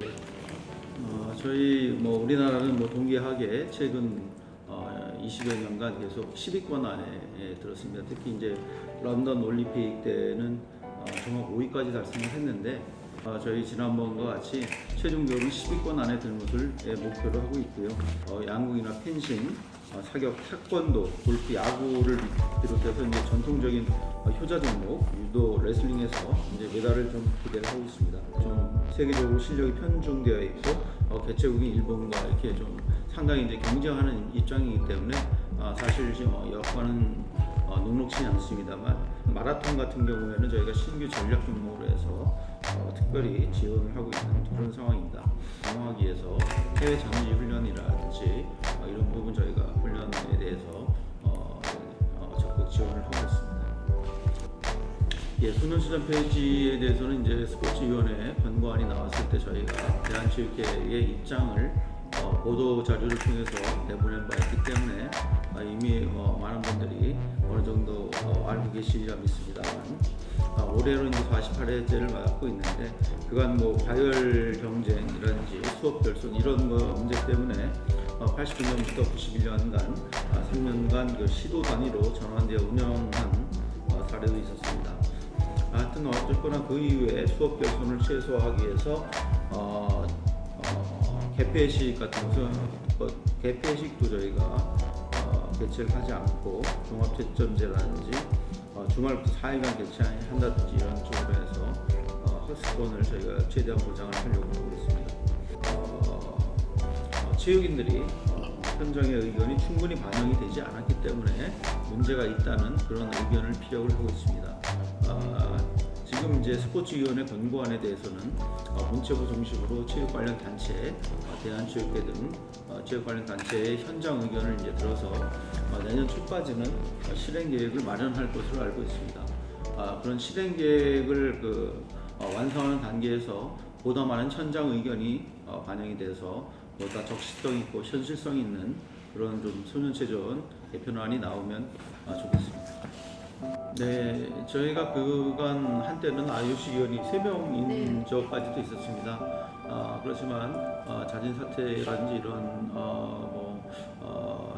어, 저희 뭐 우리나라는 뭐 동기하게 최근 어, 20여 년간 계속 10위권 안에 예, 들었습니다. 특히 이제 런던 올림픽 때는 어, 종합 5위까지 달성을 했는데 어, 저희 지난번과 같이 최종적으로 10위권 안에 드는 것을 예, 목표로 하고 있고요. 어, 양궁이나 펜싱, 어, 사격, 태권도, 골프, 야구를 비롯해서 이제 전통적인 어, 효자 종목, 유도, 레슬링에서 이제 메달을 좀 기대를 하고 있습니다. 좀 세계적으로 실력이 편중되어 있고 어, 개최국인 일본과 이렇게 좀 상당히 이제 경쟁하는 입장이기 때문에 어, 사실 지금 어, 여건은 어, 녹록치 않습니다만 마라톤 같은 경우에는 저희가 신규 전략 종목으로 해서 어, 특별히 지원을 하고 있는 그런 상황입니다. 강화하기 위해서 해외 전지 훈련이라든지 예, 소년시장 페이지에 대해서는 이제 스포츠위원회 권고안이 나왔을 때 저희가 대한체육회의 입장을 어, 보도 자료를 통해서 내보낸 바 있기 때문에 아, 이미 어, 많은 분들이 어느 정도 어, 알고 계시리라 믿습니다만 아, 올해로 이제 48회째를 맞고 있는데 그간 뭐 과열 경쟁이라든지 수업 결손 이런 거 문제 때문에 어, 89년부터 91년간 아, 3년간 그 시도 단위로 전환되어 운영한 어, 사례도 있었습니다. 하여튼 어쨌거나 그 이후에 수업 결손을 최소화하기 위해서 어, 어, 개폐식 같은 것은 뭐 개폐식도 저희가 어, 개최를 하지 않고 종합채점제라든지 어, 주말부터 4일간 개최한다든지 이런 쪽으로 해서 어, 학습권을 저희가 최대한 보장을 하려고 하고 있습니다. 어, 어, 체육인들이 어, 현장의 의견이 충분히 반영이 되지 않았기 때문에 문제가 있다는 그런 의견을 피력을 하고 있습니다. 이제 스포츠위원회 권고안에 대해서는 어, 문체부 정식으로 체육 관련 단체, 어, 대한체육회 등 어, 체육 관련 단체의 현장 의견을 이제 들어서 어, 내년 초까지는 어, 실행 계획을 마련할 것으로 알고 있습니다. 아, 그런 실행 계획을 그, 어, 완성하는 단계에서 보다 많은 현장 의견이 어, 반영이 돼서 보다 적시성 있고 현실성 있는 그런 좀 소년체전 개편안이 나오면 아, 좋겠습니다. 네, 저희가 그간 한때는 IOC 위원이 3명인 네. 적까지도 있었습니다. 아, 그렇지만 어, 자진 사퇴라든지 이런 어, 뭐, 어,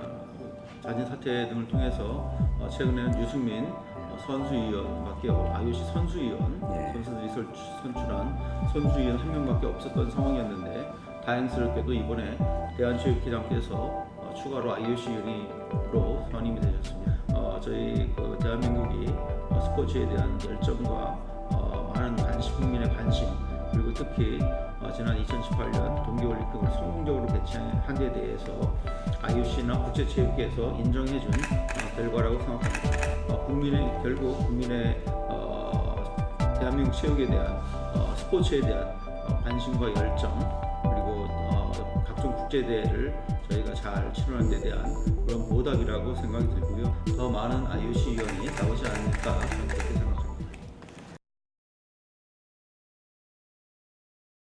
자진 사퇴 등을 통해서 어, 최근에는 유승민 어, 선수위원 밖에 없- IOC 선수위원 네. 선수들이 설- 선출한 선수위원 한 명밖에 없었던 상황이었는데 다행스럽게도 이번에 대한체육회장께서 어, 추가로 IOC 위원으로 선임이 되셨습니다. 어, 저희 그 대한민국이 어, 스포츠에 대한 열정과 어, 많은 관심, 국민의 관심 그리고 특히 어, 지난 2018년 동계올림픽을 성공적으로 개최한 데 대해서 IOC나 국제체육회에서 인정해준 어, 결과라고 생각합니다. 어, 국민의 결국 국민의 어, 대한민국 체육에 대한 어, 스포츠에 대한 어, 관심과 열정 그리고 어, 각종 국제 대회를 저희가 잘 치르는 데 대한 그런 보답이라고 생각이 들고요. 더 많은 IOC 위원이 나오지 않을까 그렇게